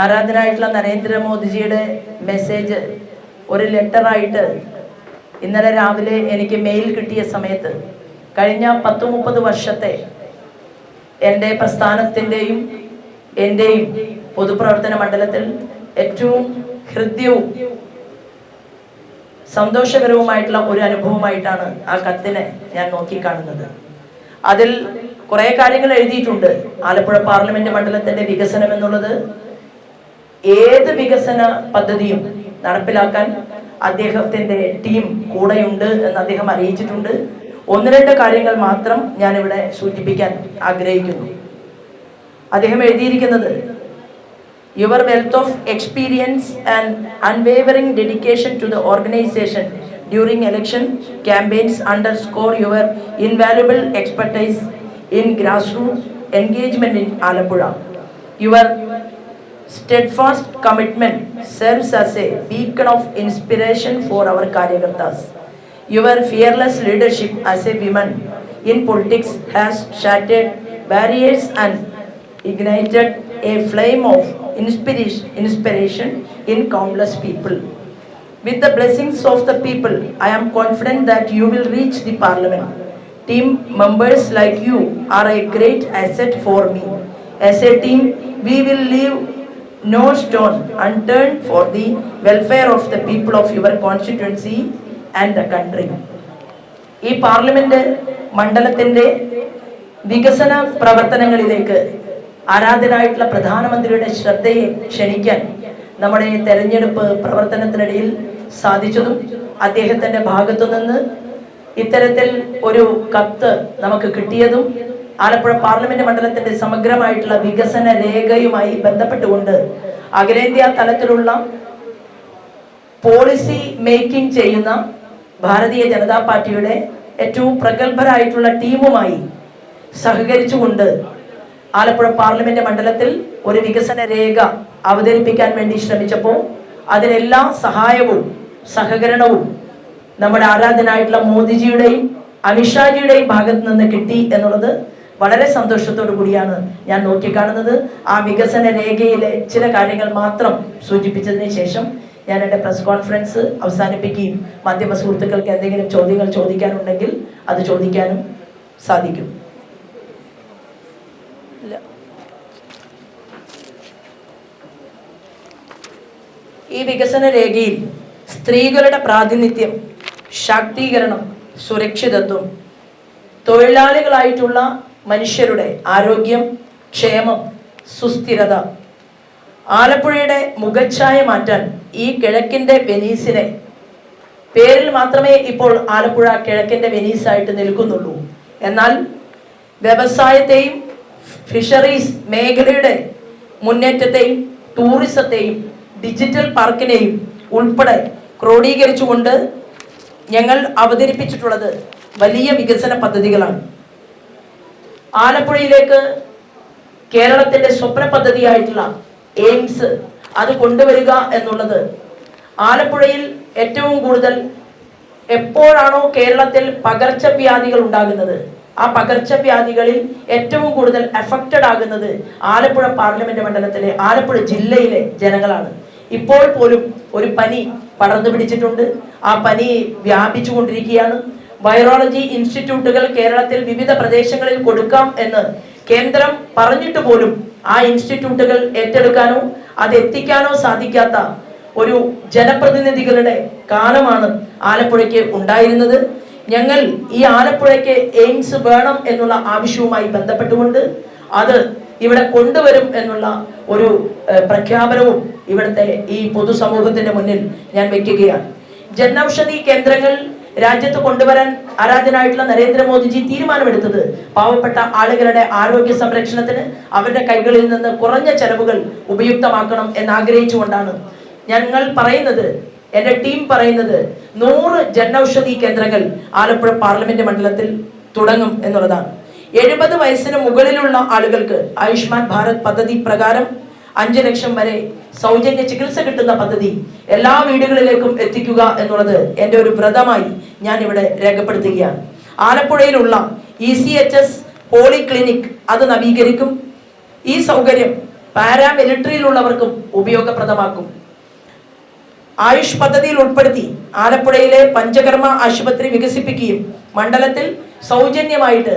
ആരാധനായിട്ടുള്ള നരേന്ദ്രമോദിജിയുടെ message ഒരു ലെറ്ററായിട്ട് ഇന്നലെ രാവിലെ എനിക്ക് മെയിൽ കിട്ടിയ സമയത്ത് കഴിഞ്ഞ പത്ത് മുപ്പത് വർഷത്തെ എന്റെ പ്രസ്ഥാനത്തിന്റെയും എന്റെയും പൊതുപ്രവർത്തന മണ്ഡലത്തിൽ ഏറ്റവും ഹൃദ്യവും സന്തോഷകരവുമായിട്ടുള്ള ഒരു അനുഭവമായിട്ടാണ് ആ കത്തിനെ ഞാൻ നോക്കിക്കാണുന്നത്. അതിൽ കുറേ കാര്യങ്ങൾ എഴുതിയിട്ടുണ്ട്. ആലപ്പുഴ പാർലമെന്റ് മണ്ഡലത്തിന്റെ വികസനം എന്നുള്ളത് ഏത് വികസന പദ്ധതിയും നടപ്പിലാക്കാൻ അദ്ദേഹത്തിന്റെ ടീം കൂടെയുണ്ട് എന്ന് അദ്ദേഹം അറിയിച്ചിട്ടുണ്ട്. ഒന്ന് രണ്ട് കാര്യങ്ങൾ മാത്രം ഞാനിവിടെ സൂചിപ്പിക്കാൻ ആഗ്രഹിക്കുന്നു. അദ്ദേഹം എഴുതിയിരിക്കുന്നത് your wealth of experience and unwavering dedication to the organisation during election campaigns underscore your invaluable expertise in grass root engagement in Alappuzha your steadfast commitment serves as a beacon of inspiration for our Karyakartas. Your fearless leadership as a woman in politics has shattered barriers and ignited a flame of inspiration, in countless people. With the blessings of the people, I am confident that you will reach the parliament. Team members like you are a great asset for me. As a team, we will leave no stone unturned for the welfare of the people of your constituency and the country. ഈ parliament മണ്ഡലത്തിന്റെ വികസന പ്രവർത്തനങ്ങളിലേക്ക് ആരാധനായിട്ടുള്ള പ്രധാനമന്ത്രിയുടെ ശ്രദ്ധയെ ക്ഷണിക്കാൻ നമ്മുടെ തെരഞ്ഞെടുപ്പ് പ്രവർത്തനത്തിനിടയിൽ സാധിച്ചതും അദ്ദേഹത്തിന്റെ ഭാഗത്തു നിന്ന് ഇത്തരത്തിൽ ഒരു കത്ത് നമുക്ക് കിട്ടിയതും ആലപ്പുഴ പാർലമെന്റ് മണ്ഡലത്തിന്റെ സമഗ്രമായിട്ടുള്ള വികസന രേഖയുമായി ബന്ധപ്പെട്ടുകൊണ്ട് അഖിലേന്ത്യാ തലത്തിലുള്ള പോളിസി മേക്കിംഗ് ചെയ്യുന്ന ഭാരതീയ ജനതാ പാർട്ടിയുടെ ഏറ്റവും പ്രഗത്ഭരായിട്ടുള്ള ടീമുമായി സഹകരിച്ചുകൊണ്ട് ആലപ്പുഴ പാർലമെന്റ് മണ്ഡലത്തിൽ ഒരു വികസന രേഖ അവതരിപ്പിക്കാൻ വേണ്ടി ശ്രമിച്ചപ്പോൾ അതിനെല്ലാ സഹായവും സഹകരണവും നമ്മുടെ ആരാധനായിട്ടുള്ള മോദിജിയുടെയും അമിത്ഷാജിയുടെയും ഭാഗത്ത് നിന്ന് കിട്ടി എന്നുള്ളത് വളരെ സന്തോഷത്തോടു കൂടിയാണ് ഞാൻ നോക്കിക്കാണുന്നത്. ആ വികസന രേഖയിലെ ചില കാര്യങ്ങൾ മാത്രം സൂചിപ്പിച്ചതിന് ശേഷം ഞാൻ എന്റെ പ്രസ് കോൺഫറൻസ് അവസാനിപ്പിക്കുകയും മാധ്യമ സുഹൃത്തുക്കൾക്ക് എന്തെങ്കിലും ചോദ്യങ്ങൾ ചോദിക്കാനുണ്ടെങ്കിൽ അത് ചോദിക്കാനും സാധിക്കും. ഈ വികസന രേഖയിൽ സ്ത്രീകളുടെ പ്രാതിനിധ്യം ശാക്തീകരണം സുരക്ഷിതത്വം തൊഴിലാളികളായിട്ടുള്ള മനുഷ്യരുടെ ആരോഗ്യം ക്ഷേമം സുസ്ഥിരത. ആലപ്പുഴയുടെ മുഖച്ഛായ മാറ്റാൻ ഈ കിഴക്കിന്റെ വെനീസിനെ പേരിൽ മാത്രമേ ഇപ്പോൾ ആലപ്പുഴ കിഴക്കിന്റെ വെനീസായിട്ട് നിൽക്കുന്നുള്ളൂ. എന്നാൽ വ്യവസായത്തെയും ഫിഷറീസ് മേഖലയുടെ മുന്നേറ്റത്തെയും ടൂറിസത്തെയും ഡിജിറ്റൽ പാർക്കിനെയും ഉൾപ്പെടെ ക്രോഡീകരിച്ചുകൊണ്ട് ഞങ്ങൾ അവതരിപ്പിച്ചിട്ടുള്ളത് വലിയ വികസന പദ്ധതികളാണ്. ആലപ്പുഴയിലേക്ക് കേരളത്തിന്റെ സ്വപ്ന പദ്ധതിയായിട്ടുള്ള എയിംസ് അത് കൊണ്ടുവരിക എന്നുള്ളത് ആലപ്പുഴയിൽ ഏറ്റവും കൂടുതൽ എപ്പോഴാണോ കേരളത്തിൽ പകർച്ചവ്യാധികൾ ഉണ്ടാകുന്നത്? ആ പകർച്ചവ്യാധികളിൽ ഏറ്റവും കൂടുതൽ എഫക്റ്റഡ് ആകുന്നത് ആലപ്പുഴ പാർലമെന്റ് മണ്ഡലത്തിലെ ആലപ്പുഴ ജില്ലയിലെ ജനങ്ങളാണ്. ഇപ്പോൾ പോലും ഒരു പനി പടർന്നു പിടിച്ചിട്ടുണ്ട്. ആ പനി വ്യാപിച്ചു കൊണ്ടിരിക്കുകയാണ് വൈറോളജി ഇൻസ്റ്റിറ്റ്യൂട്ടുകൾ കേരളത്തിൽ വിവിധ പ്രദേശങ്ങളിൽ കൊടുക്കാം എന്ന് കേന്ദ്രം പറഞ്ഞിട്ട് പോലും ആ ഇൻസ്റ്റിറ്റ്യൂട്ടുകൾ ഏറ്റെടുക്കാനോ അത് എത്തിക്കാനോ സാധിക്കാത്ത ഒരു ജനപ്രതിനിധികളുടെ കാലമാണ് ആലപ്പുഴയ്ക്ക് ഉണ്ടായിരുന്നത്. ഞങ്ങൾ ഈ ആലപ്പുഴയ്ക്ക് എയിംസ് വേണം എന്നുള്ള ആവശ്യവുമായി ബന്ധപ്പെട്ടുകൊണ്ട് അത് ഇവിടെ കൊണ്ടുവരും എന്നുള്ള ഒരു പ്രഖ്യാപനവും ഇവിടുത്തെ ഈ പൊതുസമൂഹത്തിന്റെ മുന്നിൽ ഞാൻ വെക്കുകയാണ്. ജനൌഷധി കേന്ദ്രങ്ങൾ രാജ്യത്ത് കൊണ്ടുവരാൻ ആരാധനായിട്ടുള്ള നരേന്ദ്രമോദിജി തീരുമാനമെടുത്തത് പാവപ്പെട്ട ആളുകളുടെ ആരോഗ്യ സംരക്ഷണത്തിന് അവരുടെ കൈകളിൽ നിന്ന് കുറഞ്ഞ ചെലവുകൾ ഉപയുക്തമാക്കണം എന്നാഗ്രഹിച്ചുകൊണ്ടാണ്. ഞങ്ങൾ പറയുന്നത് എന്റെ ടീം പറയുന്നത് നൂറ് ജനൌഷധി കേന്ദ്രങ്ങൾ ആലപ്പുഴ പാർലമെന്റ് മണ്ഡലത്തിൽ തുടങ്ങും എന്നുള്ളതാണ്. എഴുപത് വയസ്സിന് മുകളിലുള്ള ആളുകൾക്ക് ആയുഷ്മാൻ ഭാരത് പദ്ധതി പ്രകാരം അഞ്ച് ലക്ഷം വരെ സൗജന്യ ചികിത്സ കിട്ടുന്ന പദ്ധതി എല്ലാ വീടുകളിലേക്കും എത്തിക്കുക എന്നുള്ളത് എന്റെ ഒരു വ്രതമായി ഞാൻ ഇവിടെ രേഖപ്പെടുത്തുകയാണ്. ആലപ്പുഴയിലുള്ള E C H S polyclinic അത് നവീകരിക്കും. ഈ സൗകര്യം പാരാമിലിട്ടറിയിലുള്ളവർക്കും ഉപയോഗപ്രദമാക്കും. ആയുഷ് പദ്ധതിയിൽ ഉൾപ്പെടുത്തി ആലപ്പുഴയിലെ പഞ്ചകർമ്മ ആശുപത്രി വികസിപ്പിക്കുകയും മണ്ഡലത്തിൽ സൗജന്യമായിട്ട്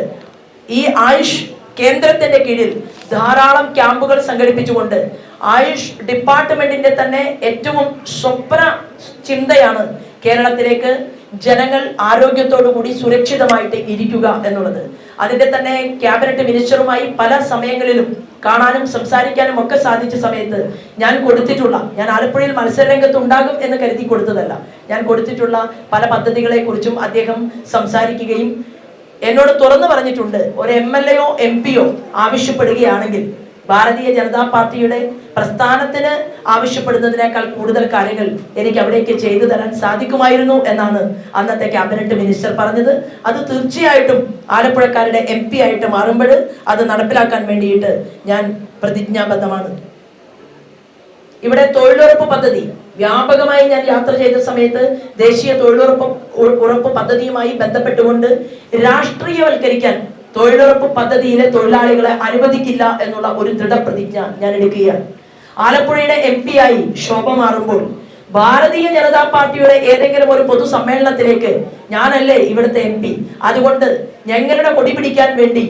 ഈ ആയുഷ് കേന്ദ്രത്തിന്റെ കീഴിൽ ധാരാളം ക്യാമ്പുകൾ സംഘടിപ്പിച്ചുകൊണ്ട് ആയുഷ് ഡിപ്പാർട്ട്മെന്റിന്റെ തന്നെ ഏറ്റവും സ്വപ്ന ചിന്തയാണ് കേരളത്തിലേക്ക് ജനങ്ങൾ ആരോഗ്യത്തോടുകൂടി സുരക്ഷിതമായിട്ട് ഇരിക്കുക എന്നുള്ളത്. അതിന്റെ തന്നെ ക്യാബിനറ്റ് മിനിസ്റ്ററുമായി പല സമയങ്ങളിലും കാണാനും സംസാരിക്കാനും ഒക്കെ സാധിച്ച സമയത്ത് ഞാൻ കൊടുത്തിട്ടുള്ള ഞാൻ ആലപ്പുഴയിൽ മത്സരരംഗത്ത് ഉണ്ടാകും എന്ന് കരുതി കൊടുത്തതല്ല. ഞാൻ കൊടുത്തിട്ടുള്ള പല പദ്ധതികളെ കുറിച്ചും അദ്ദേഹം സംസാരിക്കുകയും എന്നോട് തുറന്നു പറഞ്ഞിട്ടുണ്ട് ഒരു എം എൽ എയോ എം പിയോ ആവശ്യപ്പെടുകയാണെങ്കിൽ ഭാരതീയ ജനതാ പാർട്ടിയുടെ പ്രസ്ഥാനത്തിന് ആവശ്യപ്പെടുന്നതിനേക്കാൾ കൂടുതൽ കാര്യങ്ങൾ എനിക്ക് അവിടേക്ക് ചെയ്തു തരാൻ സാധിക്കുമായിരുന്നു എന്നാണ് അന്നത്തെ ക്യാബിനറ്റ് മിനിസ്റ്റർ പറഞ്ഞത്. അത് തീർച്ചയായിട്ടും ആലപ്പുഴക്കാരുടെ എം പി ആയിട്ട് മാറുമ്പോൾ അത് നടപ്പിലാക്കാൻ വേണ്ടിയിട്ട് ഞാൻ പ്രതിജ്ഞാബദ്ധമാണ്. ഇവിടെ തൊഴിലുറപ്പ് പദ്ധതി വ്യാപകമായി ഞാൻ യാത്ര ചെയ്ത സമയത്ത് ദേശീയ തൊഴിലുറപ്പ് ഉറപ്പ് പദ്ധതിയുമായി ബന്ധപ്പെട്ടുകൊണ്ട് രാഷ്ട്രീയവൽക്കരിക്കാൻ തൊഴിലുറപ്പ് പദ്ധതിയിലെ തൊഴിലാളികളെ അനുവദിക്കില്ല എന്നുള്ള ഒരു ദൃഢപ്രതിജ്ഞ ഞാൻ എടുക്കുകയാണ്. ആലപ്പുഴയുടെ എം പി ആയി ശോഭ മാറുമ്പോൾ ഭാരതീയ ജനതാ പാർട്ടിയുടെ ഏതെങ്കിലും ഒരു പൊതുസമ്മേളനത്തിലേക്ക് ഞാനല്ലേ ഇവിടുത്തെ എം പി? അതുകൊണ്ട് ഞങ്ങളുടെ കൊടി പിടിക്കാൻ വേണ്ടി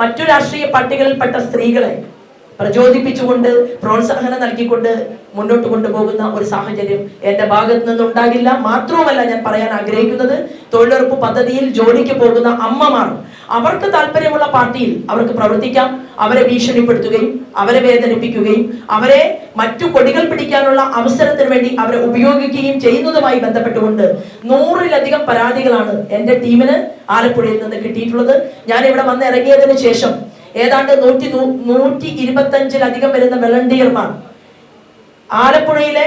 മറ്റു രാഷ്ട്രീയ പാർട്ടികളിൽപ്പെട്ട സ്ത്രീകളെ പ്രചോദിപ്പിച്ചുകൊണ്ട് പ്രോത്സാഹനം നൽകിക്കൊണ്ട് മുന്നോട്ട് കൊണ്ടുപോകുന്ന ഒരു സാഹചര്യം എന്റെ ഭാഗത്ത് നിന്നുണ്ടാകില്ല. മാത്രവുമല്ല ഞാൻ പറയാൻ ആഗ്രഹിക്കുന്നത് തൊഴിലുറപ്പ് പദ്ധതിയിൽ ജോലിക്ക് പോകുന്ന അമ്മമാർ അവർക്ക് താല്പര്യമുള്ള പാർട്ടിയിൽ അവർക്ക് പ്രവർത്തിക്കാം. അവരെ ഭീഷണിപ്പെടുത്തുകയും അവരെ വേദനിപ്പിക്കുകയും അവരെ മറ്റു കൊടികൾ പിടിക്കാനുള്ള അവസരത്തിന് വേണ്ടി അവരെ ഉപയോഗിക്കുകയും ചെയ്യുന്നതുമായി ബന്ധപ്പെട്ടുകൊണ്ട് നൂറിലധികം പരാതികളാണ് എന്റെ ടീമിന് ആലപ്പുഴയിൽ നിന്ന് കിട്ടിയിട്ടുള്ളത്. ഞാൻ ഇവിടെ വന്ന് ഇറങ്ങിയതിനു ശേഷം ഏതാണ്ട് നൂറ്റി നൂറ്റി ഇരുപത്തഞ്ചിലധികം വരുന്ന വളണ്ടിയർമാർ ആലപ്പുഴയിലെ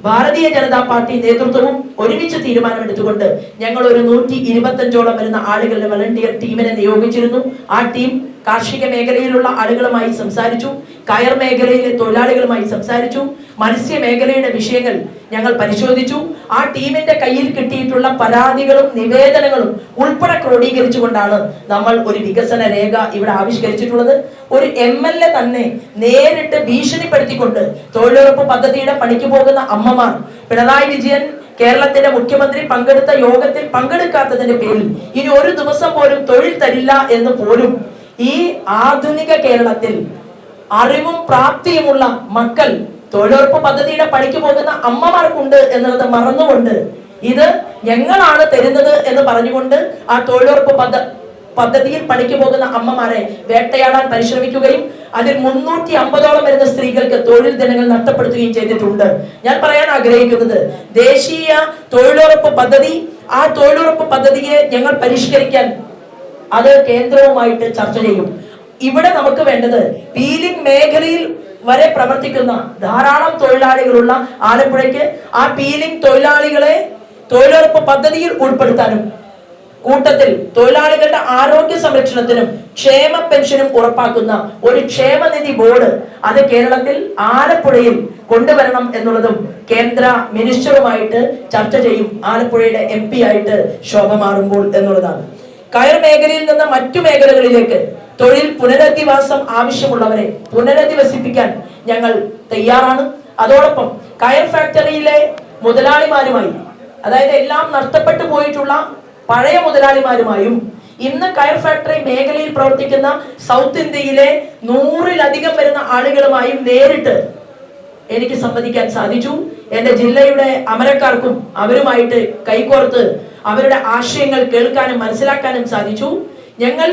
ഭാരതീയ ജനതാ പാർട്ടി നേതൃത്വവും ഒരുമിച്ച് തീരുമാനമെടുത്തുകൊണ്ട് ഞങ്ങൾ ഒരു നൂറ്റി ഇരുപത്തഞ്ചോളം വരുന്ന ആളുകളുടെ വളണ്ടിയർ ടീമിനെ നിയോഗിച്ചിരുന്നു. ആ ടീം കാർഷിക മേഖലയിലുള്ള ആളുകളുമായി സംസാരിച്ചു കയർ മേഖലയിലെ തൊഴിലാളികളുമായി സംസാരിച്ചു മത്സ്യ മേഖലയുടെ വിഷയങ്ങൾ ഞങ്ങൾ പരിശോധിച്ചു. ആ ടീമിന്റെ കയ്യിൽ കിട്ടിയിട്ടുള്ള പരാതികളും നിവേദനങ്ങളും ഉൾപ്പെടെ ക്രോഡീകരിച്ചുകൊണ്ടാണ് നമ്മൾ ഒരു വികസന രേഖ ഇവിടെ ആവിഷ്കരിച്ചിട്ടുള്ളത്. ഒരു എം എൽ എ തന്നെ നേരിട്ട് ഭീഷണിപ്പെടുത്തിക്കൊണ്ട് തൊഴിലുറപ്പ് പദ്ധതിയുടെ പണിക്ക് പോകുന്ന അമ്മമാർ പിണറായി വിജയൻ കേരളത്തിന്റെ മുഖ്യമന്ത്രി പങ്കെടുത്ത യോഗത്തിൽ പങ്കെടുക്കാത്തതിന്റെ പേരിൽ ഇനി ഒരു ദിവസം പോലും തൊഴിൽ തരില്ല എന്ന് പോലും ഈ ആധുനിക കേരളത്തിൽ അറിവും പ്രാപ്തിയുമുള്ള മക്കൾ തൊഴിലുറപ്പ് പദ്ധതിയുടെ പണിക്ക് പോകുന്ന അമ്മമാർക്കുണ്ട് എന്നുള്ളത് മറന്നുകൊണ്ട് ഇത് ഞങ്ങളാണ് തരുന്നത് എന്ന് പറഞ്ഞുകൊണ്ട് ആ തൊഴിലുറപ്പ് പദ്ധ പദ്ധതിയിൽ പണിക്ക് പോകുന്ന അമ്മമാരെ വേട്ടയാടാൻ പരിശ്രമിക്കുകയും അതിൽ മുന്നൂറ്റി അമ്പതോളം വരുന്ന സ്ത്രീകൾക്ക് തൊഴിൽ ദിനങ്ങൾ നഷ്ടപ്പെടുത്തുകയും ചെയ്തിട്ടുണ്ട്. ഞാൻ പറയാൻ ആഗ്രഹിക്കുന്നത് ദേശീയ തൊഴിലുറപ്പ് പദ്ധതി ആ തൊഴിലുറപ്പ് പദ്ധതിയെ ഞങ്ങൾ പരിഷ്കരിക്കാൻ അത് കേന്ദ്രവുമായിട്ട് ചർച്ച ചെയ്യും. ഇവിടെ നമുക്ക് വേണ്ടത് പീലിംഗ് മേഖലയിൽ വരെ പ്രവർത്തിക്കുന്ന ധാരാളം തൊഴിലാളികളുള്ള ആലപ്പുഴയ്ക്ക് ആ പീലിംഗ് തൊഴിലാളികളെ തൊഴിലുറപ്പ് പദ്ധതിയിൽ ഉൾപ്പെടുത്താനും കൂട്ടത്തിൽ തൊഴിലാളികളുടെ ആരോഗ്യ സംരക്ഷണത്തിനും ക്ഷേമ പെൻഷനും ഉറപ്പാക്കുന്ന ഒരു ക്ഷേമനിധി ബോർഡ് അത് കേരളത്തിൽ ആലപ്പുഴയിൽ കൊണ്ടുവരണം എന്നുള്ളതും കേന്ദ്ര മിനിസ്റ്ററുമായിട്ട് ചർച്ച ചെയ്യും. ആലപ്പുഴയുടെ എം ആയിട്ട് ശോഭ മാറുമ്പോൾ എന്നുള്ളതാണ്. കയർ മേഖലയിൽ നിന്ന് മറ്റു മേഖലകളിലേക്ക് തൊഴിൽ പുനരധിവാസം ആവശ്യമുള്ളവരെ പുനരധിവസിപ്പിക്കാൻ ഞങ്ങൾ തയ്യാറാണ്. അതോടൊപ്പം കയർ ഫാക്ടറിയിലെ മുതലാളിമാരുമായി അതായത് എല്ലാം നഷ്ടപ്പെട്ടു പോയിട്ടുള്ള പഴയ മുതലാളിമാരുമായും ഇന്ന് കയർ ഫാക്ടറി മേഖലയിൽ പ്രവർത്തിക്കുന്ന സൗത്ത് ഇന്ത്യയിലെ നൂറിലധികം വരുന്ന ആളുകളുമായും നേരിട്ട് എനിക്ക് സംവദിക്കാൻ സാധിച്ചു. എന്റെ ജില്ലയുടെ അമരക്കാർക്കും അവരുമായിട്ട് കൈകോർത്ത് അവരുടെ ആശയങ്ങൾ കേൾക്കാനും മനസ്സിലാക്കാനും സാധിച്ചു. ഞങ്ങൾ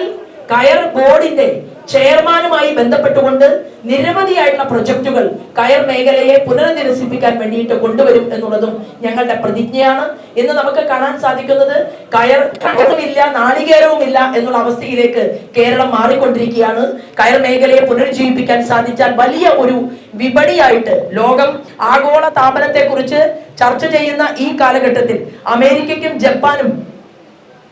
കയർ ബോർഡിന്റെ ചെയർമാനുമായി ബന്ധപ്പെട്ടുകൊണ്ട് നിരവധിയായിട്ടുള്ള പ്രൊജക്ടുകൾ കയർ മേഖലയെ പുനരധിവസിപ്പിക്കാൻ വേണ്ടിയിട്ട് കൊണ്ടുവരും എന്നുള്ളതും ഞങ്ങളുടെ പ്രതിജ്ഞയാണ്. ഇന്ന് നമുക്ക് കാണാൻ സാധിക്കുന്നത് കയർ കയറുമില്ല നാളികേരവുമില്ല എന്നുള്ള അവസ്ഥയിലേക്ക് കേരളം മാറിക്കൊണ്ടിരിക്കുകയാണ്. കയർ മേഖലയെ പുനരുജ്ജീവിപ്പിക്കാൻ സാധിച്ചാൽ വലിയ ഒരു വിപണിയായിട്ട് ലോകം ആഗോള താപനത്തെ കുറിച്ച് ചർച്ച ചെയ്യുന്ന ഈ കാലഘട്ടത്തിൽ അമേരിക്കയ്ക്കും ജപ്പാനും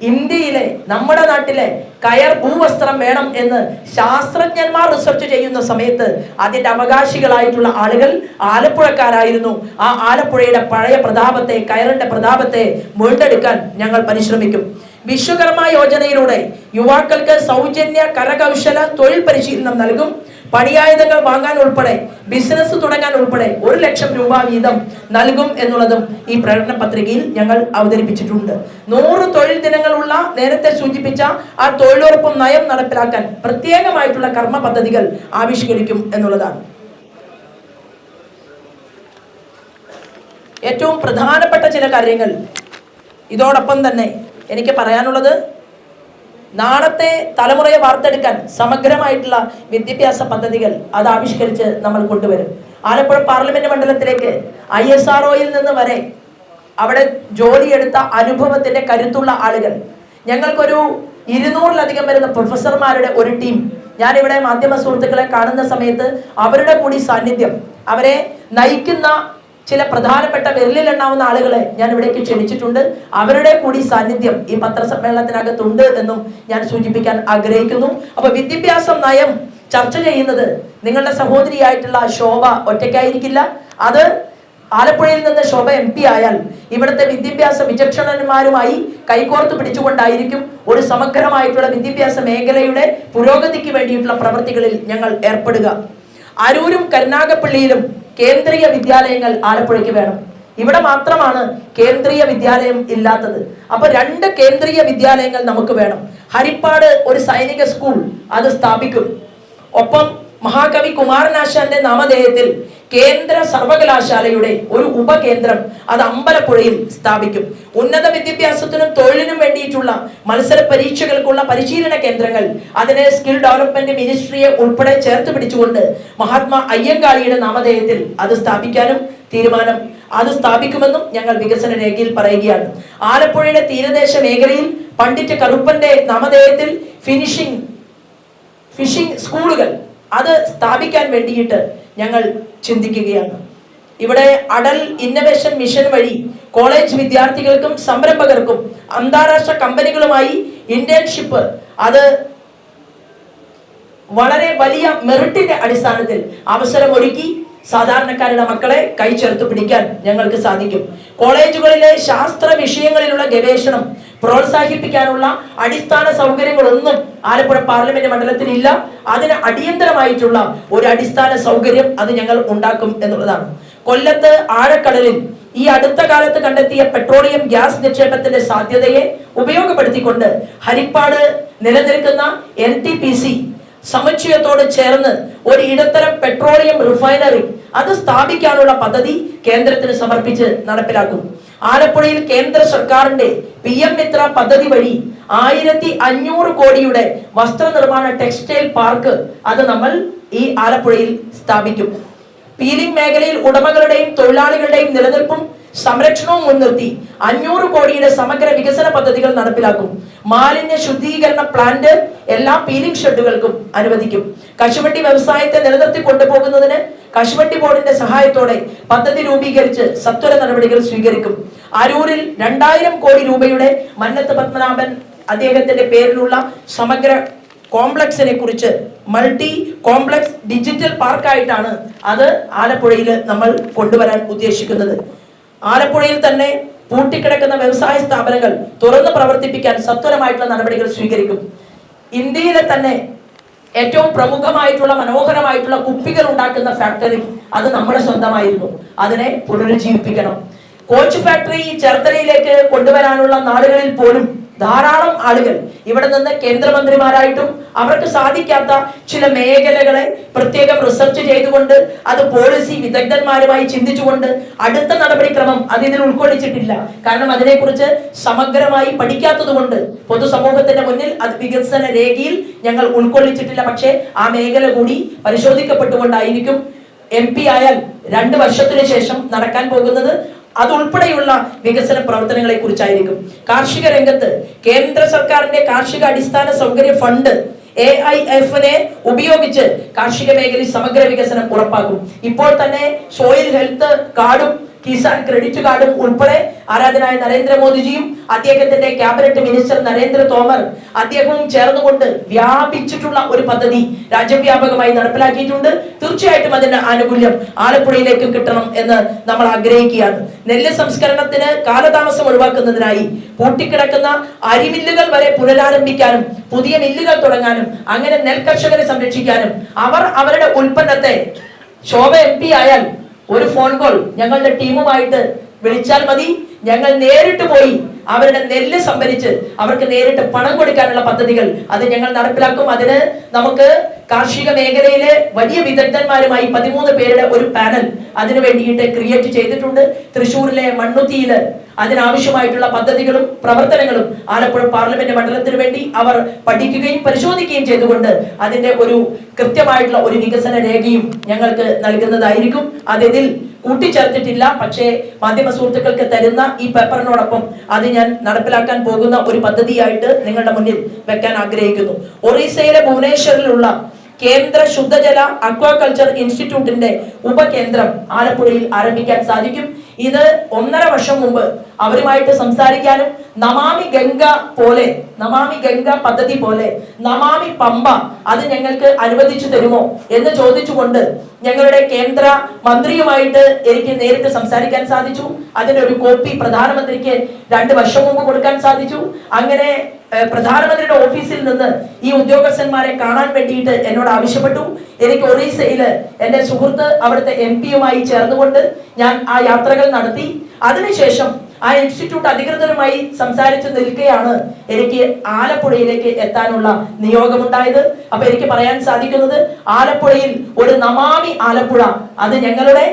ഇന്ത്യയിലെ നമ്മുടെ നാട്ടിലെ കയർ ഭൂവസ്ത്രം വേണം എന്ന് ശാസ്ത്രജ്ഞന്മാർ റിസർച്ച് ചെയ്യുന്ന സമയത്ത് അതിന്റെ അവകാശികളായിട്ടുള്ള ആളുകൾ ആലപ്പുഴക്കാരായിരുന്നു. ആ ആലപ്പുഴയുടെ പഴയ പ്രതാപത്തെ കയറിന്റെ പ്രതാപത്തെ വീണ്ടെടുക്കാൻ ഞങ്ങൾ പരിശ്രമിക്കും. വിശ്വകർമ്മ യോജനയിലൂടെ യുവാക്കൾക്ക് സൗജന്യ കരകൗശല തൊഴിൽ പരിശീലനം നൽകും. പണിയായുധങ്ങൾ വാങ്ങാൻ ഉൾപ്പെടെ ബിസിനസ് തുടങ്ങാൻ ഉൾപ്പെടെ ഒരു ലക്ഷം രൂപ വീതം നൽകും എന്നുള്ളതും ഈ പ്രകടന പത്രികയിൽ ഞങ്ങൾ അവതരിപ്പിച്ചിട്ടുണ്ട്. നൂറ് തൊഴിൽ ദിനങ്ങളുള്ള നേരത്തെ സൂചിപ്പിച്ച ആ തൊഴിലുറപ്പ് നയം നടപ്പിലാക്കാൻ പ്രത്യേകമായിട്ടുള്ള കർമ്മ പദ്ധതികൾ ആവിഷ്കരിക്കും എന്നുള്ളതാണ്. ഏറ്റവും പ്രധാനപ്പെട്ട ചില കാര്യങ്ങൾ. ഇതോടൊപ്പം തന്നെ എനിക്ക് പറയാനുള്ളത് നാളത്തെ തലമുറയെ വാർത്തെടുക്കാൻ സമഗ്രമായിട്ടുള്ള വിദ്യാഭ്യാസ പദ്ധതികൾ അത് ആവിഷ്കരിച്ച് നമ്മൾ കൊണ്ടുവരും. ആലപ്പുഴ പാർലമെന്റ് മണ്ഡലത്തിലേക്ക് ഐ എസ് ആർ ഒയിൽ നിന്ന് വരെ അവിടെ ജോലിയെടുത്ത അനുഭവത്തിന്റെ കരുത്തുള്ള ആളുകൾ. ഞങ്ങൾക്കൊരു ഇരുന്നൂറിലധികം വരുന്ന പ്രൊഫസർമാരുടെ ഒരു ടീം. ഞാനിവിടെ മാധ്യമ സുഹൃത്തുക്കളെ കാണുന്ന സമയത്ത് അവരുടെ കൂടി സാന്നിധ്യം. അവരെ നയിക്കുന്ന ചില പ്രധാനപ്പെട്ട വിരലിലെണ്ണാവുന്ന ആളുകളെ ഞാൻ ഇവിടേക്ക് ക്ഷണിച്ചിട്ടുണ്ട്. അവരുടെ കൂടി സാന്നിധ്യം ഈ പത്രസമ്മേളനത്തിനകത്തുണ്ട് എന്നും ഞാൻ സൂചിപ്പിക്കാൻ ആഗ്രഹിക്കുന്നു. അപ്പൊ വിദ്യാഭ്യാസ നയം ചർച്ച ചെയ്യുന്നത് നിങ്ങളുടെ സഹോദരിയായിട്ടുള്ള ശോഭ ഒറ്റയ്ക്കായിരിക്കില്ല. അത് ആലപ്പുഴയിൽ നിന്ന് ശോഭ എം പി ആയാൽ ഇവിടുത്തെ വിദ്യാഭ്യാസ വിചക്ഷണന്മാരുമായി കൈകോർത്ത് പിടിച്ചുകൊണ്ടായിരിക്കും ഒരു സമഗ്രമായിട്ടുള്ള വിദ്യാഭ്യാസ മേഖലയുടെ പുരോഗതിക്ക് വേണ്ടിയിട്ടുള്ള പ്രവൃത്തികളിൽ ഞങ്ങൾ ഏർപ്പെടുക. അരൂരും കരുനാഗപ്പള്ളിയിലും കേന്ദ്രീയ വിദ്യാലയങ്ങൾ ആലപ്പുഴയ്ക്ക് വേണം. ഇവിടെ മാത്രമാണ് കേന്ദ്രീയ വിദ്യാലയം ഇല്ലാത്തത്. അപ്പൊ രണ്ട് കേന്ദ്രീയ വിദ്യാലയങ്ങൾ നമുക്ക് വേണം. ഹരിപ്പാട് ഒരു സൈനിക സ്കൂൾ അത് സ്ഥാപിക്കും. ഒപ്പം മഹാകവി കുമാരനാശാന്റെ നാമധേയത്തിൽ കേന്ദ്ര സർവകലാശാലയുടെ ഒരു ഉപകേന്ദ്രം അത് അമ്പലപ്പുഴയിൽ സ്ഥാപിക്കും. ഉന്നത വിദ്യാഭ്യാസത്തിനും തൊഴിലിനും വേണ്ടിയിട്ടുള്ള മത്സര പരീക്ഷകൾക്കുള്ള പരിശീലന കേന്ദ്രങ്ങൾ അതിനെ സ്കിൽ ഡെവലപ്മെന്റ് മിനിസ്ട്രിയെ ഉൾപ്പെടെ ചേർത്ത് പിടിച്ചുകൊണ്ട് മഹാത്മാ അയ്യങ്കാളിയുടെ നാമധേയത്തിൽ അത് സ്ഥാപിക്കാനും തീരുമാനം അത് സ്ഥാപിക്കുമെന്നും ഞങ്ങൾ വികസന രേഖയിൽ പറയുകയാണ്. ആലപ്പുഴയുടെ തീരദേശ മേഖലയിൽ പണ്ഡിറ്റ് കറുപ്പന്റെ നാമധേയത്തിൽ ഫിനിഷിംഗ് ഫിഷിംഗ് സ്കൂളുകൾ അത് സ്ഥാപിക്കാൻ വേണ്ടിയിട്ട് ഞങ്ങൾ ചിന്തിക്കുകയാണ്. ഇവിടെ അടൽ ഇന്നവേഷൻ മിഷൻ വഴി കോളേജ് വിദ്യാർത്ഥികൾക്കും സംരംഭകർക്കും അന്താരാഷ്ട്ര കമ്പനികളുമായി ഇന്റേൺഷിപ്പ് അത് വളരെ വലിയ മെറിറ്റിന്റെ അടിസ്ഥാനത്തിൽ അവസരമൊരുക്കി സാധാരണക്കാരുടെ മക്കളെ കൈ ചേർത്ത് പിടിക്കാൻ ഞങ്ങൾക്ക് സാധിക്കും. കോളേജുകളിലെ ശാസ്ത്ര വിഷയങ്ങളിലുള്ള ഗവേഷണം പ്രോത്സാഹിപ്പിക്കാനുള്ള അടിസ്ഥാന സൗകര്യങ്ങളൊന്നും ആലപ്പുഴ പാർലമെന്റ് മണ്ഡലത്തിൽ ഇല്ല അതിന് അടിയന്തരമായിട്ടുള്ള ഒരു അടിസ്ഥാന സൗകര്യം അത് ഞങ്ങൾ ഉണ്ടാക്കും എന്നുള്ളതാണ്. കൊല്ലത്ത് ആഴക്കടലിൽ ഈ അടുത്ത കാലത്ത് കണ്ടെത്തിയ പെട്രോളിയം ഗ്യാസ് നിക്ഷേപത്തിന്റെ സാധ്യതയെ ഉപയോഗപ്പെടുത്തിക്കൊണ്ട് ഹരിപ്പാട് നിലനിൽക്കുന്ന എൻ ടി പി സി സമുച്ചയത്തോട് ചേർന്ന് ഒരു ഇടത്തരം പെട്രോളിയം റിഫൈനറി അത് സ്ഥാപിക്കാനുള്ള പദ്ധതി കേന്ദ്രത്തിന് സമർപ്പിച്ച് നടപ്പിലാക്കും. ആലപ്പുഴയിൽ കേന്ദ്ര സർക്കാരിന്റെ പി എം മിത്ര പദ്ധതി വഴി ആയിരത്തി അഞ്ഞൂറ് കോടിയുടെ വസ്ത്രനിർമ്മാണ ടെക്സ്റ്റൈൽ പാർക്ക് അത് നമ്മൾ ഈ ആലപ്പുഴയിൽ സ്ഥാപിക്കും. പീലിംഗ് മേഖലയിൽ ഉടമകളുടെയും തൊഴിലാളികളുടെയും നിലനിൽപ്പും സംരക്ഷണവും മുൻനിർത്തി അഞ്ഞൂറ് കോടിയുടെ സമഗ്ര വികസന പദ്ധതികൾ നടപ്പിലാക്കും. മാലിന്യ ശുദ്ധീകരണ പ്ലാന്റ് എല്ലാ പീലിംഗ് ഷെഡുകൾക്കും അനുവദിക്കും. കശുവണ്ടി വ്യവസായത്തെ നിലനിർത്തി കൊണ്ടുപോകുന്നതിന് കശുവണ്ടി ബോർഡിന്റെ സഹായത്തോടെ പദ്ധതി രൂപീകരിച്ച് സത്വര നടപടികൾ സ്വീകരിക്കും. അരൂരിൽ രണ്ടായിരം കോടി രൂപയുടെ മന്നത്ത് പത്മനാഭൻ അദ്ദേഹത്തിന്റെ പേരിലുള്ള സമഗ്ര കോംപ്ലക്സിനെ കുറിച്ച് മൾട്ടി കോംപ്ലക്സ് ഡിജിറ്റൽ പാർക്കായിട്ടാണ് അത് ആലപ്പുഴയിൽ നമ്മൾ കൊണ്ടുവരാൻ ഉദ്ദേശിക്കുന്നത്. ആലപ്പുഴയിൽ തന്നെ പൂട്ടിക്കിടക്കുന്ന വ്യവസായ സ്ഥാപനങ്ങൾ തുറന്ന് പ്രവർത്തിപ്പിക്കാൻ സത്വരമായിട്ടുള്ള നടപടികൾ സ്വീകരിക്കും. ഇന്ത്യയിലെ തന്നെ ഏറ്റവും പ്രമുഖമായിട്ടുള്ള മനോഹരമായിട്ടുള്ള കുപ്പികൾ ഉണ്ടാക്കുന്ന ഫാക്ടറി അത് നമ്മുടെ സ്വന്തമായിരുന്നു. അതിനെ പുനരുജ്ജീവിപ്പിക്കണം. കോച്ച് ഫാക്ടറി ചേർത്തലയിലേക്ക് കൊണ്ടുവരാനുള്ള നാടുകളിൽ പോലും ധാരാളം ആളുകൾ ഇവിടെ നിന്ന് കേന്ദ്രമന്ത്രിമാരായിട്ടും അവർക്ക് സാധിക്കാത്ത ചില മേഖലകളെ പ്രത്യേകം റിസർച്ച് ചെയ്തുകൊണ്ട് അത് പോളിസി വിദഗ്ധന്മാരുമായി ചിന്തിച്ചുകൊണ്ട് അടുത്ത നടപടിക്രമം അത് ഇതിൽ ഉൾക്കൊള്ളിച്ചിട്ടില്ല. കാരണം അതിനെക്കുറിച്ച് സമഗ്രമായി പഠിക്കാത്തത് കൊണ്ട് പൊതുസമൂഹത്തിന്റെ മുന്നിൽ അത് വികസന രേഖയിൽ ഞങ്ങൾ ഉൾക്കൊള്ളിച്ചിട്ടില്ല. പക്ഷേ ആ മേഖല കൂടി പരിശോധിക്കപ്പെട്ടുകൊണ്ടായിരിക്കും എം പി ആയാൽ രണ്ട് വർഷത്തിന് ശേഷം നടക്കാൻ പോകുന്നത്. അതുൾപ്പെടെയുള്ള വികസന പ്രവർത്തനങ്ങളെ കുറിച്ചായിരിക്കും കാർഷിക രംഗത്ത് കേന്ദ്ര സർക്കാരിന്റെ കാർഷിക അടിസ്ഥാന സൗകര്യ ഫണ്ട് എ ഐ എഫിനെ ഉപയോഗിച്ച് കാർഷിക മേഖലയിൽ സമഗ്ര വികസനം ഉറപ്പാക്കും. ഇപ്പോൾ തന്നെ സോയിൽ ഹെൽത്ത് കാർഡും കിസാൻ ക്രെഡിറ്റ് കാർഡും ഉൾപ്പെടെ ആരാധനായ നരേന്ദ്രമോദിജിയും അദ്ദേഹത്തിന്റെ ക്യാബിനറ്റ് മിനിസ്റ്റർ നരേന്ദ്ര തോമർ അദ്ദേഹവും ചേർന്നുകൊണ്ട് വ്യാപിച്ചിട്ടുള്ള ഒരു പദ്ധതി രാജ്യവ്യാപകമായി നടപ്പിലാക്കിയിട്ടുണ്ട്. തീർച്ചയായിട്ടും അതിന്റെ ആനുകൂല്യം ആലപ്പുഴയിലേക്ക് കിട്ടണം എന്ന് നമ്മൾ ആഗ്രഹിക്കുകയാണ്. നെല്ല് സംസ്കരണത്തിന് കാലതാമസം ഒഴിവാക്കുന്നതിനായി പൂട്ടിക്കിടക്കുന്ന അരിമില്ലുകൾ വരെ പുനരാരംഭിക്കാനും പുതിയ മില്ലുകൾ തുടങ്ങാനും അങ്ങനെ നെൽകർഷകരെ സംരക്ഷിക്കാനും അവർ അവരുടെ ഉൽപ്പന്നത്തെ ശോഭ എം പി ആയാൽ ഒരു ഫോൺ കോൾ ഞങ്ങളുടെ ടീമുമായിട്ട് വിളിച്ചാൽ മതി. ഞങ്ങൾ നേരിട്ട് പോയി അവരുടെ നെല്ല് സംഭരിച്ച് അവർക്ക് നേരിട്ട് പണം കൊടുക്കാനുള്ള പദ്ധതികൾ അത് ഞങ്ങൾ നടപ്പിലാക്കും. അതിന് നമുക്ക് കാർഷിക മേഖലയിലെ വലിയ വിദഗ്ധന്മാരുമായി പതിമൂന്ന് പേരുടെ ഒരു പാനൽ അതിനു വേണ്ടിയിട്ട് ക്രിയേറ്റ് ചെയ്തിട്ടുണ്ട്. തൃശ്ശൂരിലെ മണ്ണുത്തിയിൽ അതിനാവശ്യമായിട്ടുള്ള പദ്ധതികളും പ്രവർത്തനങ്ങളും ആലപ്പുഴ പാർലമെന്റ് മണ്ഡലത്തിന് വേണ്ടി അവർ പഠിക്കുകയും പരിശോധിക്കുകയും ചെയ്തുകൊണ്ട് അതിന്റെ ഒരു കൃത്യമായിട്ടുള്ള ഒരു വികസന രേഖയും ഞങ്ങൾക്ക് നൽകുന്നതായിരിക്കും. അതിൽ കൂട്ടിച്ചേർത്തിട്ടില്ല. പക്ഷേ മാധ്യമ സുഹൃത്തുക്കൾക്ക് തരുന്ന ഈ പേപ്പറിനോടൊപ്പം അത് ഞാൻ നടപ്പിലാക്കാൻ പോകുന്ന ഒരു പദ്ധതിയായിട്ട് നിങ്ങളുടെ മുന്നിൽ വെക്കാൻ ആഗ്രഹിക്കുന്നു. ഒറീസയിലെ ഭുവനേശ്വറിലുള്ള കേന്ദ്ര ശുദ്ധജല അക്വാകൾച്ചർ ഇൻസ്റ്റിറ്റ്യൂട്ടിന്റെ ഉപകേന്ദ്രം ആലപ്പുഴയിൽ ആരംഭിക്കാൻ സാധിക്കും. ഇത് ഒന്നര വർഷം മുമ്പ് അവരുമായിട്ട് സംസാരിക്കാനും നമാമി ഗംഗ പോലെ നമാമി ഗംഗ പദ്ധതി പോലെ നമാമി പമ്പ അത് ഞങ്ങൾക്ക് അനുവദിച്ചു തരുമോ എന്ന് ചോദിച്ചുകൊണ്ട് ഞങ്ങളുടെ കേന്ദ്ര മന്ത്രിയുമായിട്ട് എനിക്ക് നേരിട്ട് സംസാരിക്കാൻ സാധിച്ചു. അതിന്റെ ഒരു കോപ്പി പ്രധാനമന്ത്രിക്ക് രണ്ട് വർഷം മുമ്പ് കൊടുക്കാൻ സാധിച്ചു. അങ്ങനെ പ്രധാനമന്ത്രിയുടെ ഓഫീസിൽ നിന്ന് ഈ ഉദ്യോഗസ്ഥന്മാരെ കാണാൻ വേണ്ടിയിട്ട് എന്നോട് ആവശ്യപ്പെട്ടു. എനിക്ക് ഒറീസയിൽ എന്റെ സുഹൃത്ത് അവിടുത്തെ എം പിയുമായി ചേർന്നുകൊണ്ട് ഞാൻ ആ യാത്രകൾ നടത്തി. അതിനുശേഷം ആ ഇൻസ്റ്റിറ്റ്യൂട്ട് അധികൃതരുമായി സംസാരിച്ചു നിൽക്കുകയാണ് എനിക്ക് ആലപ്പുഴയിലേക്ക് എത്താനുള്ള നിയോഗമുണ്ടായത്. അപ്പൊ എനിക്ക് പറയാൻ സാധിക്കുന്നത് ആലപ്പുഴയിൽ ഒരു നമാമി ആലപ്പുഴ അത് ഞങ്ങളുടെ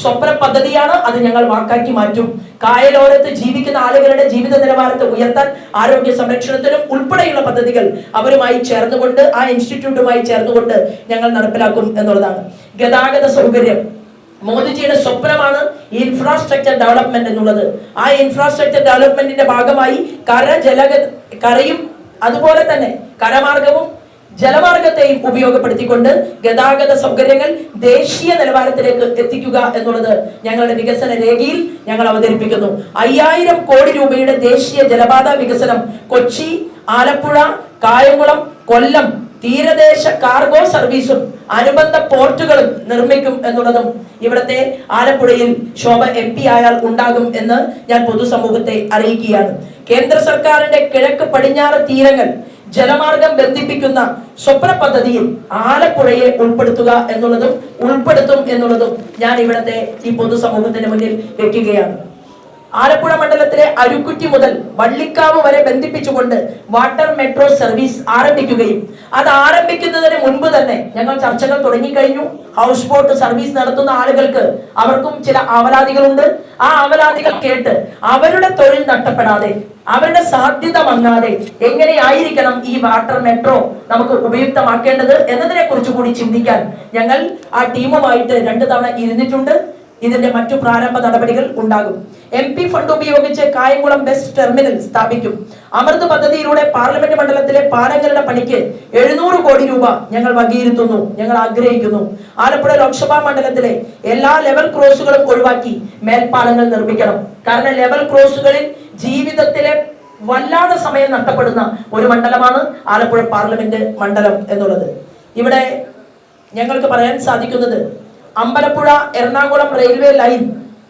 സ്വപ്ന പദ്ധതിയാണ് അത് ഞങ്ങൾ വാക്കാക്കി മാറ്റും. കായലോരത്ത് ജീവിക്കുന്ന ആളുകളുടെ ജീവിത നിലവാരത്തെ ഉയർത്താൻ ആരോഗ്യ സംരക്ഷണത്തിനും ഉൾപ്പെടെയുള്ള പദ്ധതികൾ അവരുമായി ചേർന്നുകൊണ്ട് ആ ഇൻസ്റ്റിറ്റ്യൂട്ടുമായി ചേർന്നുകൊണ്ട് ഞങ്ങൾ നടപ്പിലാക്കും എന്നുള്ളതാണ്. ഗതാഗത സൗകര്യം മോദിജിയുടെ സ്വപ്നമാണ്. ഇൻഫ്രാസ്ട്രക്ചർ ഡെവലപ്മെന്റ് എന്നുള്ളത്. ആ ഇൻഫ്രാസ്ട്രക്ചർ ഡെവലപ്മെന്റിന്റെ ഭാഗമായി കര ജലഗ കരയും അതുപോലെ തന്നെ കരമാർഗവും ജലമാർഗത്തെയും ഉപയോഗപ്പെടുത്തിക്കൊണ്ട് ഗതാഗത സൗകര്യങ്ങൾ ദേശീയ നിലവാരത്തിലേക്ക് എത്തിക്കുക എന്നുള്ളത് ഞങ്ങളുടെ വികസന രേഖയിൽ ഞങ്ങൾ അവതരിപ്പിക്കുന്നു. അയ്യായിരം കോടി രൂപയുടെ ദേശീയ ജലപാത വികസനം കൊച്ചി ആലപ്പുഴ കായംകുളം കൊല്ലം തീരദേശ കാർഗോ സർവീസും അനുബന്ധ പോർട്ടുകളും നിർമ്മിക്കും എന്നുള്ളതും ഇവിടുത്തെ ആലപ്പുഴയിൽ ശോഭ എം പി ആയാൽ ഉണ്ടാകും എന്ന് ഞാൻ പൊതുസമൂഹത്തെ അറിയിക്കുകയാണ്. കേന്ദ്ര സർക്കാരിന്റെ കിഴക്ക് പടിഞ്ഞാറ് തീരങ്ങൾ ജലമാർഗം ബന്ധിപ്പിക്കുന്ന സ്വപ്ന പദ്ധതിയിൽ ആലപ്പുഴയെ ഉൾപ്പെടുത്തുക എന്നുള്ളതും ഉൾപ്പെടുത്തും എന്നുള്ളതും ഞാൻ ഇവിടുത്തെ ഈ പൊതുസമൂഹത്തിന് മുന്നിൽ വെക്കുകയാണ്. ആലപ്പുഴ മണ്ഡലത്തിലെ അരുക്കുറ്റി മുതൽ വള്ളിക്കാവ് വരെ ബന്ധിപ്പിച്ചുകൊണ്ട് വാട്ടർ മെട്രോ സർവീസ് ആരംഭിക്കുകയും അത് ആരംഭിക്കുന്നതിന് മുൻപ് തന്നെ ഞങ്ങൾ ചർച്ചകൾ തുടങ്ങിക്കഴിഞ്ഞു. ഹൗസ് ബോട്ട് സർവീസ് നടത്തുന്ന ആളുകൾക്ക് അവർക്കും ചില അവലാദികളുണ്ട് ആ അവലാദികൾ കേട്ട് അവരുടെ തൊഴിൽ നഷ്ടപ്പെടാതെ അവരുടെ സാധ്യത മങ്ങാതെ എങ്ങനെയായിരിക്കണം ഈ വാട്ടർ മെട്രോ നമുക്ക് ഉപയുക്തമാക്കേണ്ടത് എന്നതിനെ കുറിച്ച് കൂടി ചിന്തിക്കാൻ ഞങ്ങൾ ആ ടീമുമായിട്ട് രണ്ടു തവണ ഇരുന്നിട്ടുണ്ട്. ഇതിന്റെ മറ്റു പ്രാരംഭ നടപടികൾ ഉണ്ടാകും. എം പി ഫണ്ട് ഉപയോഗിച്ച് കായംകുളം ബസ് ടെർമിനൽ സ്ഥാപിക്കും. അമൃത് പദ്ധതിയിലൂടെ പാർലമെന്റ് മണ്ഡലത്തിലെ പാലങ്ങളുടെ പണിക്ക് എഴുന്നൂറ് കോടി രൂപ ഞങ്ങൾ വകയിരുത്തുന്നു. ഞങ്ങൾ ആഗ്രഹിക്കുന്നു. ആലപ്പുഴ ലോക്സഭാ മണ്ഡലത്തിലെ എല്ലാ ലെവൽ ക്രോസുകളും ഒഴിവാക്കി മേൽപ്പാലങ്ങൾ നിർമ്മിക്കണം. കാരണം ലെവൽ ക്രോസുകളിൽ ജീവിതത്തിലെ വല്ലാതെ സമയം നഷ്ടപ്പെടുന്ന ഒരു മണ്ഡലമാണ് ആലപ്പുഴ പാർലമെന്റ് മണ്ഡലം എന്നുള്ളത്. ഇവിടെ ഞങ്ങൾക്ക് പറയാൻ സാധിക്കുന്നത് അമ്പലപ്പുഴ എറണാകുളം റെയിൽവേ ലൈൻ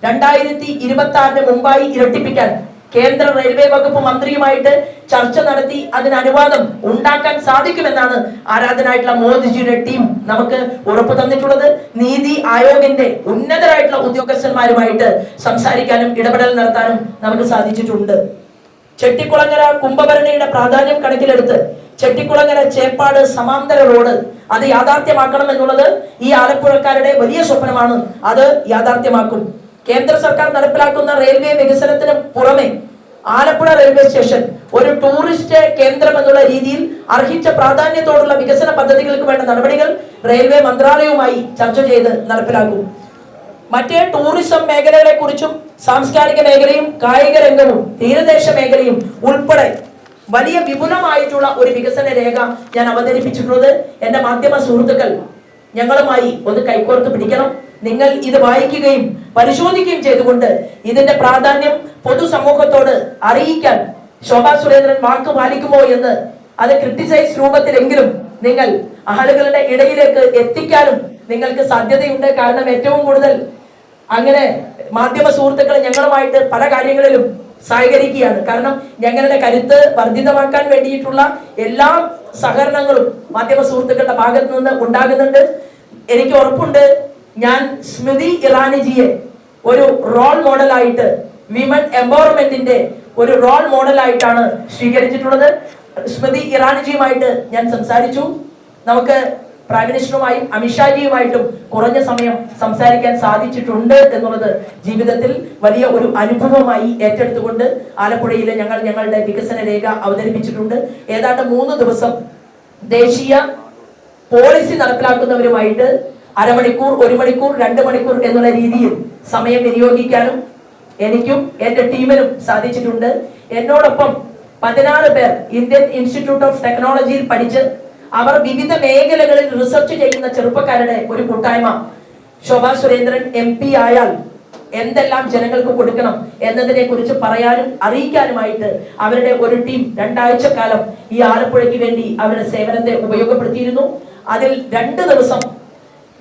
രണ്ടായിരത്തി ഇരുപത്തി ആറിന് മുമ്പായി ഇരട്ടിപ്പിക്കാൻ കേന്ദ്ര റെയിൽവേ വകുപ്പ് മന്ത്രിയുമായിട്ട് ചർച്ച നടത്തി അതിന് അനുവാദം ഉണ്ടാക്കാൻ സാധിക്കുമെന്നാണ് ആരാധനായിട്ടുള്ള മോദിജിയുടെ ടീം നമുക്ക് ഉറപ്പ് തന്നിട്ടുള്ളത്. നീതി ആയോഗിന്റെ ഉന്നതരായിട്ടുള്ള ഉദ്യോഗസ്ഥന്മാരുമായിട്ട് സംസാരിക്കാനും ഇടപെടൽ നടത്താനും നമുക്ക് സാധിച്ചിട്ടുണ്ട്. ചെട്ടിക്കുളങ്ങര കുംഭഭരണിയുടെ പ്രാധാന്യം കണക്കിലെടുത്ത് ചെട്ടിക്കുളങ്ങര ചേപ്പാട് സമാന്തര റോഡ് അത് യാഥാർത്ഥ്യമാക്കണം എന്നുള്ളത് ഈ ആലപ്പുഴക്കാരുടെ വലിയ സ്വപ്നമാണ്. അത് യാഥാർത്ഥ്യമാക്കും. കേന്ദ്ര സർക്കാർ നടപ്പിലാക്കുന്ന റെയിൽവേ വികസനത്തിന് പുറമെ ആലപ്പുഴ റെയിൽവേ സ്റ്റേഷൻ ഒരു ടൂറിസ്റ്റ് കേന്ദ്രം എന്നുള്ള രീതിയിൽ അർഹിച്ച പ്രാധാന്യത്തോടുള്ള വികസന പദ്ധതികൾക്ക് വേണ്ട നടപടികൾ റെയിൽവേ മന്ത്രാലയവുമായി ചർച്ച ചെയ്ത് നടപ്പിലാക്കും. മറ്റേ ടൂറിസം മേഖലകളെ കുറിച്ചും സാംസ്കാരിക മേഖലയും കായിക രംഗവും തീരദേശ മേഖലയും ഉൾപ്പെടെ വലിയ വിപുലമായിട്ടുള്ള ഒരു വികസന രേഖ ഞാൻ അവതരിപ്പിച്ചിട്ടുള്ളത് എന്റെ മാധ്യമ സുഹൃത്തുക്കൾ ഞങ്ങളുമായി ഒന്ന് കൈകോർത്ത് പിടിക്കണം. നിങ്ങൾ ഇത് വായിക്കുകയും പരിശോധിക്കുകയും ചെയ്തുകൊണ്ട് ഇതിന്റെ പ്രാധാന്യം പൊതുസമൂഹത്തോട് അറിയിക്കാൻ ശോഭാ സുരേന്ദ്രൻ വാക്ക് പാലിക്കുമോ എന്ന് അത് ക്രിട്ടിസൈസ് രൂപത്തിലെങ്കിലും നിങ്ങൾ ആളുകളുടെ ഇടയിലേക്ക് എത്തിക്കാനും നിങ്ങൾക്ക് സാധ്യതയുണ്ട്. കാരണം ഏറ്റവും കൂടുതൽ അങ്ങനെ മാധ്യമ സുഹൃത്തുക്കൾ ഞങ്ങളുമായിട്ട് പല കാര്യങ്ങളിലും സഹകരിക്കുകയാണ്. കാരണം ഞങ്ങളുടെ കരുത്ത് വർദ്ധിതമാക്കാൻ വേണ്ടിയിട്ടുള്ള എല്ലാ സഹകരണങ്ങളും മാധ്യമ സുഹൃത്തുക്കളുടെ ഭാഗത്ത് നിന്ന് ഉണ്ടാകുന്നുണ്ട്. എനിക്ക് ഉറപ്പുണ്ട് ഞാൻ സ്മൃതി ഇറാനിജിയെ ഒരു റോൾ മോഡലായിട്ട് വിമൻ എംപവർമെന്റിന്റെ ഒരു റോൾ മോഡലായിട്ടാണ് സ്വീകരിച്ചിട്ടുള്ളത്. സ്മൃതി ഇറാനിജിയുമായിട്ട് ഞാൻ സംസാരിച്ചു. നമുക്ക് പ്രൈം മിനിസ്റ്ററുമായും അമിത്ഷാജിയുമായിട്ടും കുറഞ്ഞ സമയം സംസാരിക്കാൻ സാധിച്ചിട്ടുണ്ട് എന്നുള്ളത് ജീവിതത്തിൽ വലിയ ഒരു അനുഭവമായി ഏറ്റെടുത്തുകൊണ്ട് ആലപ്പുഴയിലെ ഞങ്ങൾ ഞങ്ങളുടെ വികസന രേഖ അവതരിപ്പിച്ചിട്ടുണ്ട്. ഏതാണ്ട് മൂന്ന് ദിവസം ദേശീയ പോളിസി നടപ്പിലാക്കുന്നവരുമായിട്ട് അരമണിക്കൂർ ഒരു മണിക്കൂർ രണ്ട് മണിക്കൂർ എന്നുള്ള രീതിയിൽ സമയം വിനിയോഗിക്കാനും എനിക്കും എന്റെ ടീമിനും സാധിച്ചിട്ടുണ്ട്. എന്നോടൊപ്പം പതിനാറ് പേർ ഇന്ത്യൻ ഇൻസ്റ്റിറ്റ്യൂട്ട് ഓഫ് ടെക്നോളജിയിൽ പഠിച്ച് അവർ വിവിധ മേഖലകളിൽ റിസർച്ച് ചെയ്യുന്ന ചെറുപ്പക്കാരുടെ ഒരു കൂട്ടായ്മ. ശോഭാ സുരേന്ദ്രൻ എം പി ആയാൽ എന്തെല്ലാം ജനങ്ങൾക്ക് കൊടുക്കണം എന്നതിനെ കുറിച്ച് പറയാനും അറിയിക്കാനുമായിട്ട് അവരുടെ ഒരു ടീം രണ്ടാഴ്ച കാലം ഈ ആലപ്പുഴയ്ക്ക് വേണ്ടി അവരുടെ സേവനത്തെ ഉപയോഗപ്പെടുത്തിയിരുന്നു. അതിൽ രണ്ട് ദിവസം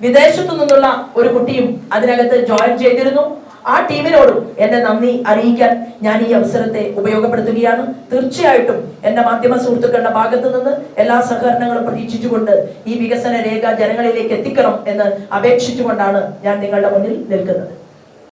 വിദേശത്തു നിന്നുള്ള ഒരു കുട്ടിയും അതിനകത്ത് ജോയിൻ ചെയ്തിരുന്നു. ആ ടീമിനോടും എന്റെ നന്ദി അറിയിക്കാൻ ഞാൻ ഈ അവസരത്തെ ഉപയോഗപ്പെടുത്തുകയാണ്. തീർച്ചയായിട്ടും എന്റെ മാധ്യമ സുഹൃത്തുക്കളുടെ ഭാഗത്തു നിന്ന് എല്ലാ സഹകരണങ്ങളും പ്രതീക്ഷിച്ചുകൊണ്ട് ഈ വികസന രേഖ ജനങ്ങളിലേക്ക് എത്തിക്കണം എന്ന് അപേക്ഷിച്ചുകൊണ്ടാണ് ഞാൻ നിങ്ങളുടെ മുന്നിൽ നിൽക്കുന്നത്.